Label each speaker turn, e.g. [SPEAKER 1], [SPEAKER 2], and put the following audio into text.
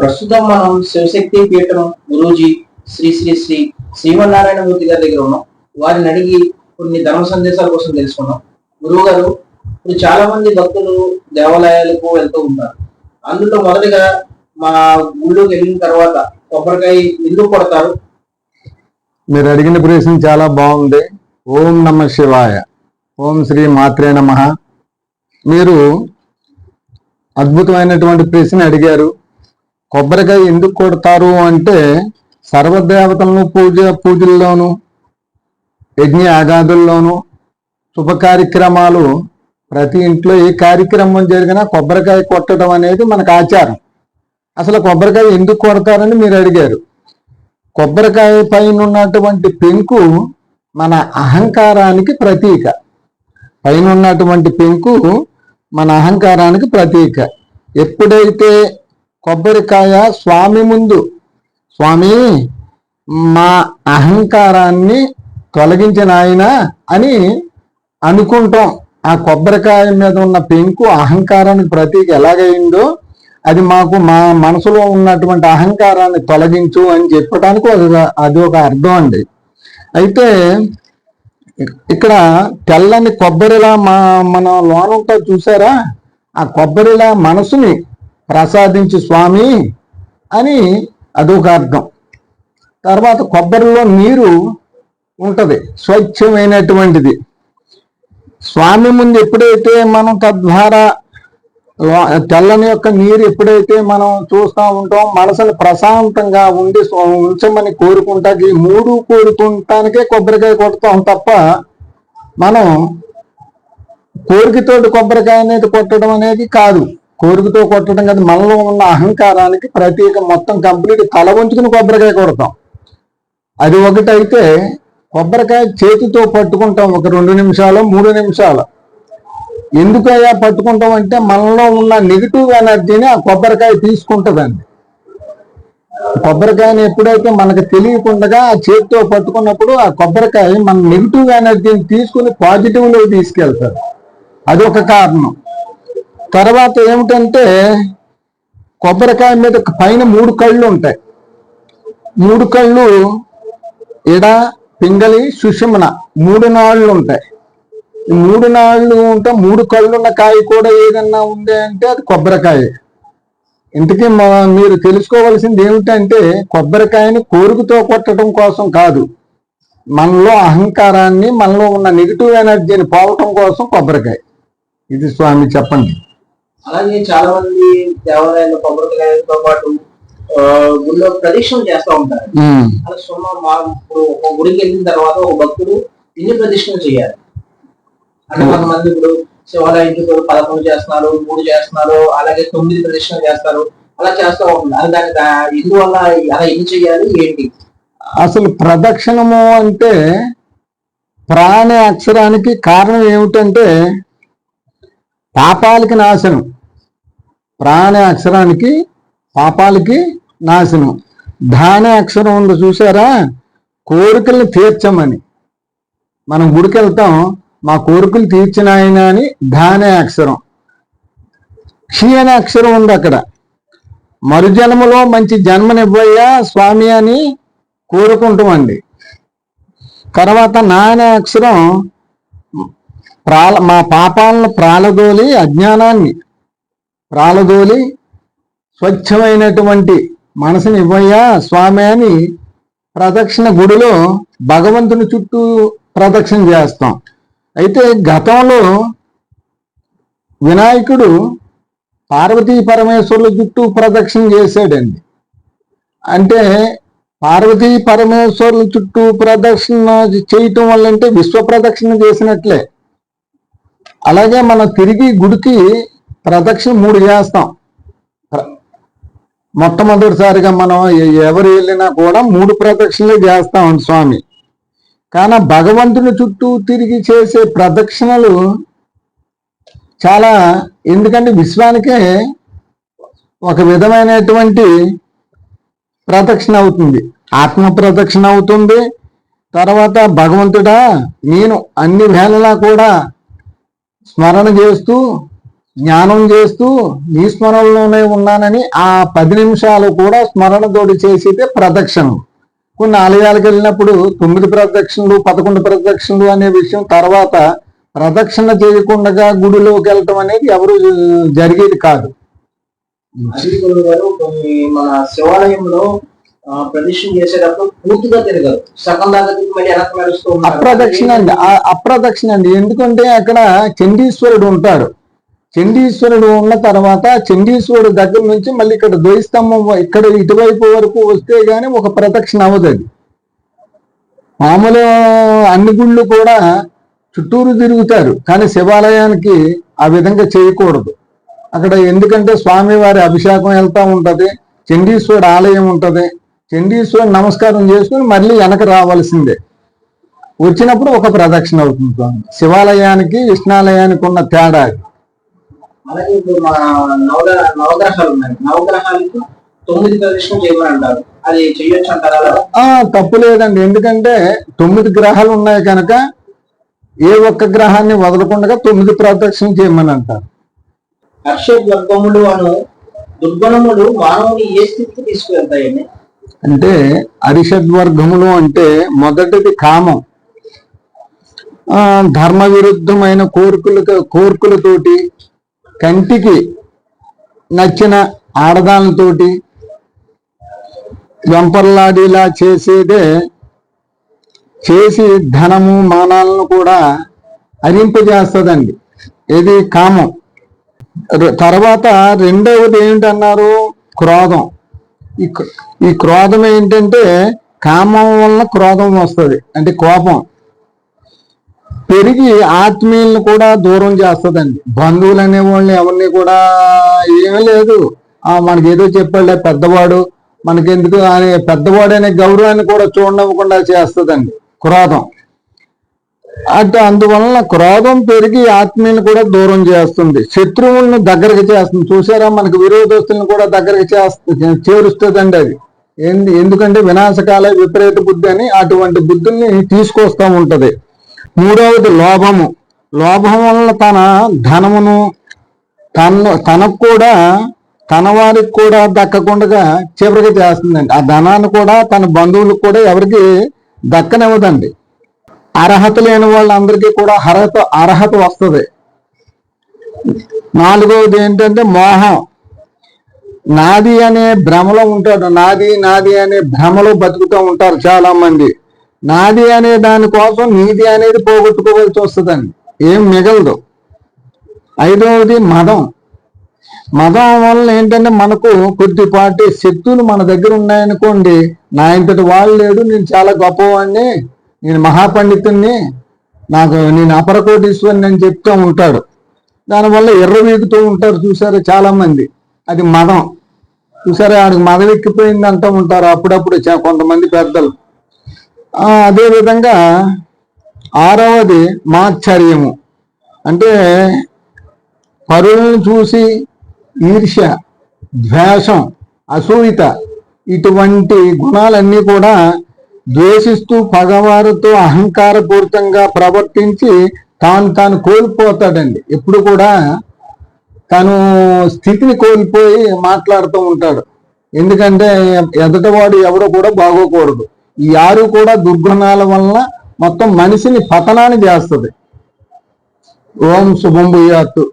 [SPEAKER 1] ప్రస్తుతం మనం శివశక్తి పీఠం గురూజీ శ్రీ శ్రీ శ్రీ శ్రీమన్నారాయణ మూర్తి గారి దగ్గర ఉన్నాం. వారిని అడిగి కొన్ని ధర్మ సందేశాల కోసం తెలుసుకున్నాం. గురువు గారు ఇప్పుడు చాలా మంది భక్తులు దేవాలయాలకు వెళ్తూ ఉంటారు. అందులో మొదటిగా మా గుళ్ళోకి వెళ్ళిన తర్వాత కొబ్బరికాయ ఎందుకు కొడతారు?
[SPEAKER 2] మీరు అడిగిన ప్రశ్న చాలా బాగుంది. ఓం నమ శివాయ. ఓం శ్రీ మాత్రే నమ. మీరు అద్భుతమైనటువంటి ప్రశ్న అడిగారు. కొబ్బరికాయ ఎందుకు కొడతారు అంటే సర్వదేవతలను పూజ పూజల్లోను యజ్ఞ యాగాదుల్లోనూ శుభ కార్యక్రమాలు ప్రతి ఇంట్లో ఏ కార్యక్రమం జరిగినా కొబ్బరికాయ కొట్టడం అనేది మనకు ఆచారం. అసలు కొబ్బరికాయ ఎందుకు కొడతారని మీరు అడిగారు. కొబ్బరికాయ పైన ఉన్నటువంటి పెంకు మన అహంకారానికి ప్రతీక. పైన ఉన్నటువంటి పెంకు మన అహంకారానికి ప్రతీక. ఎప్పుడైతే కొబ్బరికాయ స్వామి ముందు. స్వామి మా అహంకారాన్ని తొలగించిన ఆయన అని అనుకుంటాం. ఆ కొబ్బరికాయ మీద ఉన్న పెంకు అహంకారానికి ప్రతీక ఎలాగైందో అది మాకు మా మనసులో ఉన్నటువంటి అహంకారాన్ని తొలగించు అని చెప్పడానికి ఒక అది ఒక అర్థం అండి. అయితే ఇక్కడ తెల్లని కొబ్బరిలా మా మన లోన చూసారా? ఆ కొబ్బరిలా మనసుని ప్రసాదించు స్వామి అని అదొక అర్థం. తర్వాత కొబ్బరిలో నీరు ఉంటుంది స్వచ్ఛమైనటువంటిది. స్వామి ముందు ఎప్పుడైతే మనం తద్వారా తెల్లని యొక్క నీరు ఎప్పుడైతే మనం చూస్తూ ఉంటాం మనసుని ప్రశాంతంగా ఉండి ఉంచమని కోరుకుంటా ఈ మూడు కోరుకుంటానికే కొబ్బరికాయ కొడతాం తప్ప మనం కోరికతోటి కొబ్బరికాయ అనేది కొట్టడం అనేది కాదు. కోరికతో కొట్టడం కదా మనలో ఉన్న అహంకారానికి ప్రత్యేక మొత్తం కంప్లీట్ తల వంచుకుని కొబ్బరికాయ కొడతాం. అది ఒకటైతే కొబ్బరికాయ చేతితో పట్టుకుంటాం ఒక రెండు నిమిషాలు మూడు నిమిషాలు. ఎందుకయ్యా పట్టుకుంటాం అంటే మనలో ఉన్న నెగిటివ్ ఎనర్జీని ఆ కొబ్బరికాయ తీసుకుంటుందండి. కొబ్బరికాయని ఎప్పుడైతే మనకు తెలియకుండా ఆ చేతితో పట్టుకున్నప్పుడు ఆ కొబ్బరికాయ మన నెగిటివ్ ఎనర్జీని తీసుకుని పాజిటివ్లో తీసుకెళ్తారు. అది ఒక కారణం. తర్వాత ఏమిటంటే కొబ్బరికాయ మీద పైన మూడు కళ్ళు ఉంటాయి. మూడు కళ్ళు ఇడ పింగళి సుషుమన మూడు నాళ్ళు ఉంటాయి. మూడు నాళ్ళు ఉంటే మూడు కళ్ళున్న కాయ కూడా ఏదన్నా ఉంది అంటే అది కొబ్బరికాయ. ఇంతకీ మా- మీరు తెలుసుకోవాల్సింది ఏమిటంటే కొబ్బరికాయని కోరుకుతో కొట్టడం కోసం కాదు. మనలో అహంకారాన్ని మనలో ఉన్న నెగిటివ్ ఎనర్జీని పోవటం కోసం కొబ్బరికాయ. ఇది స్వామి చెప్పండి.
[SPEAKER 1] అలాగే చాలా మంది దేవాలయాల్లో కొబ్బరికాయలతో పాటు గుళ్ళో ప్రదక్షిణ చేస్తూ ఉంటారు. అలా సుమ మా ఇప్పుడు ఒక గుడికి వెళ్ళిన తర్వాత ఒక భక్తుడు ఎన్ని ప్రదక్షిణలు చేయాలి. అంటే కొంతమంది ఇప్పుడు శివాలయం చుట్టూ పదకొండు చేస్తున్నారు మూడు చేస్తున్నారు అలాగే తొమ్మిది ప్రదక్షిణలు చేస్తారు. అలా చేస్తూ అది దానికి ఎందువల్ల అలా ఎన్ని చేయాలి? ఏంటి?
[SPEAKER 2] అసలు ప్రదక్షిణము అంటే ప్రాణ అక్షరానికి కారణం ఏమిటంటే పాపాలకి నాశనం. ప్రాణ అక్షరానికి పాపాలకి నాశనం. ధానే అక్షరం ఉంది చూసారా? కోరికల్ని తీర్చమని. మనం గుడికి వెళ్తాం మా కోరికలు తీర్చినాయన అని ధానే అక్షరం. క్షీ అనే అక్షరం ఉంది అక్కడ. మరుజన్మలో మంచి జన్మనివ్వయ్యా స్వామి అని కోరుకుంటామండి. తర్వాత నా అనే అక్షరం ప్రాల మా పాపాలను ప్రాలదోలి అజ్ఞానాన్ని ప్రాలదోలి స్వచ్ఛమైనటువంటి మనసుని ఇవ్వయ్యా స్వామి అని ప్రదక్షిణ గుడిలో భగవంతుని చుట్టూ ప్రదక్షిణ చేస్తాం. అయితే గతంలో వినాయకుడు పార్వతీ పరమేశ్వరుల చుట్టూ ప్రదక్షిణ చేశాడండి. అంటే పార్వతీ పరమేశ్వరుల చుట్టూ ప్రదక్షిణ చేయటం వల్ల అంటే విశ్వ ప్రదక్షిణ చేసినట్లే. అలాగే మనం తిరిగి గుడికి ప్రదక్షిణ మూడు చేస్తాం. మొట్టమొదటిసారిగా మనం ఎవరు వెళ్ళినా కూడా మూడు ప్రదక్షిణలే చేస్తాం స్వామి. కానీ భగవంతుని చుట్టూ తిరిగి చేసే ప్రదక్షిణలు చాలా ఎందుకంటే విశ్వానికే ఒక విధమైనటువంటి ప్రదక్షిణ అవుతుంది. ఆత్మ ప్రదక్షిణ అవుతుంది. తర్వాత భగవంతుడా నేను అన్ని వేళలా కూడా స్మరణ చేస్తూ జ్ఞానం చేస్తూ నీ స్మరణలోనే ఉన్నానని ఆ పది నిమిషాలు కూడా స్మరణతోటి చేసేదే ప్రదక్షిణం. కొన్ని ఆలయాలకు వెళ్ళినప్పుడు తొమ్మిది ప్రదక్షిణలు పదకొండు ప్రదక్షిణలు అనే విషయం తర్వాత ప్రదక్షిణ చేయకుండా గుడిలోకి వెళ్ళటం అనేది ఎవరు జరిగేది కాదు.
[SPEAKER 1] కొన్ని మన శివాలయంలో ప్రదక్షిణ చేసేటప్పుడు పూర్తిగా తిరగదు. సగం దాకా మళ్ళీ నడుస్తూ
[SPEAKER 2] అప్రదక్షిణ అండి ఆ- అప్రదక్షిణ అండి. ఎందుకంటే అక్కడ చండీశ్వరుడు ఉంటాడు. చండీశ్వరుడు ఉన్న తర్వాత చండీశ్వరుడు దగ్గర నుంచి మళ్ళీ ఇక్కడ ద్వైస్తంభం ఇక్కడ ఇటువైపు వరకు వస్తే గానీ ఒక ప్రదక్షిణ అవ్వదు అది మామూలు అన్ని గుళ్ళు కూడా చుట్టూరు తిరుగుతారు కానీ శివాలయానికి ఆ విధంగా చేయకూడదు. అక్కడ ఎందుకంటే స్వామివారి అభిషేకం వెళ్తా ఉంటది చండీశ్వరుడు ఆలయం ఉంటది చండీశ్వరుడు నమస్కారం చేసుకుని మళ్ళీ వెనక రావాల్సిందే. వచ్చినప్పుడు ఒక ప్రదక్షిణ అవుతుంది స్వామి. శివాలయానికి విష్ణాలయానికి ఉన్న తేడా అది.
[SPEAKER 1] అలాగే ఇప్పుడు మన నవగ్రహ నవగ్రహాలు ఉన్నాయి. నవగ్రహాలకు తొమ్మిది ప్రదక్షిణ చేయమని అంటారు అది చెయ్యొచ్చు అంటారా? అలా?
[SPEAKER 2] ఆ తప్పు లేదండి. ఎందుకంటే తొమ్మిది గ్రహాలు ఉన్నాయి కనుక ఏ ఒక్క గ్రహాన్ని వదలకుండా తొమ్మిది ప్రదక్షిణ చేయమని అంటారు
[SPEAKER 1] హర్ష వర్గములు అను దుర్గుణములు మానవుని ఏ స్థితికి తీసుకువెళ్తాయండి?
[SPEAKER 2] అంటే అరిషద్వర్గములు అంటే మొదటిది కామం. ధర్మ విరుద్ధమైన కోరికలు కోరికలతోటి కంటికి నచ్చిన ఆడదాలతోటి వెంపర్లాడేలా చేసేదే చేసి ధనము మానాలను కూడా అరింపజేస్తుందండి. ఇది కామం. తర్వాత రెండవది ఏంటన్నారు? క్రోధం. ఈ క్రోధం ఏంటంటే కామం వల్ల క్రోధం వస్తుంది. అంటే కోపం. పెరిగి ఆత్మీయులను కూడా దూరం చేస్తుందండి. బంధువులు అనేవాళ్ళని ఎవరిని కూడా ఏమీ లేదు. ఆ మనకి ఏదో చెప్పాడు పెద్దవాడు. మనకెందుకు అనే పెద్దవాడు అనే గౌరవాన్ని కూడా చూడనివ్వకుండా చేస్తుందండి క్రోధం. అంటే అందువలన క్రోధం పెరిగి ఆత్మీయుని కూడా దూరం చేస్తుంది. శత్రువులను దగ్గరకు చేస్తుంది. చూసారా? మనకు విరోధస్తులను కూడా దగ్గరకు చేస్తుంది చేరుస్తుందండి అది. ఏంది ఎందుకంటే వినాశకాల విపరీత బుద్ధి అని అటువంటి బుద్ధుల్ని తీసుకొస్తా ఉంటది. మూడవది లోభము. లోభం వలన తన ధనమును తన తనకు కూడా తన వారికి కూడా దక్కకుండా చివరికి చేస్తుందండి. ఆ ధనాన్ని కూడా తన బంధువులకు కూడా ఎవరికి దక్కనివ్వదండి. అర్హత లేని వాళ్ళందరికీ కూడా అర్హత అర్హత వస్తుంది. నాలుగవది ఏంటంటే మోహం. నాది అనే భ్రమలో ఉంటాడు. నాది నాది అనే భ్రమలో బతుకుతూ ఉంటారు చాలా మంది నాది అనే దానికోసం నీది అనేది పోగొట్టుకోవాల్సి వస్తుందండి. ఏం మిగలదు. ఐదవది మదం. మదం వల్ల ఏంటంటే మనకు కొద్దిపాటి శక్తులు మన దగ్గర ఉన్నాయనుకోండి నా ఇంతటి వాళ్ళు లేడు నేను చాలా గొప్పవాడిని నేను మహాపండితుణ్ణి నాకు నేను అపరకోటీశ్వరిని అని చెప్తూ ఉంటాడు. దానివల్ల ఎర్ర ఎర్రవీగుతూ ఉంటారు చూసారు చాలామంది. అది మదం. చూసారా ఆడికి మదం ఎక్కిపోయింది అంటూ ఉంటారు అప్పుడప్పుడు కొంతమంది పెద్దలు. అదేవిధంగా ఆరవది మాశ్చర్యము అంటే పరులను చూసి ఈర్ష్య ద్వేషం అసూయిత ఇటువంటి గుణాలన్నీ కూడా ద్వేషిస్తూ పగవారితో అహంకారపూరితంగా ప్రవర్తించి తాను తాను కోల్పోతాడండి. ఎప్పుడు కూడా తను స్థితిని కోల్పోయి మాట్లాడుతూ ఉంటాడు. ఎందుకంటే ఎదటవాడు ఎవరు కూడా బాగోకూడదు. ఈ ఆరు కూడా దుర్గుణాల వలన మొత్తం మనిషిని పతనాన్ని చేస్తుంది. ఓం శుభం భూయాత్తు.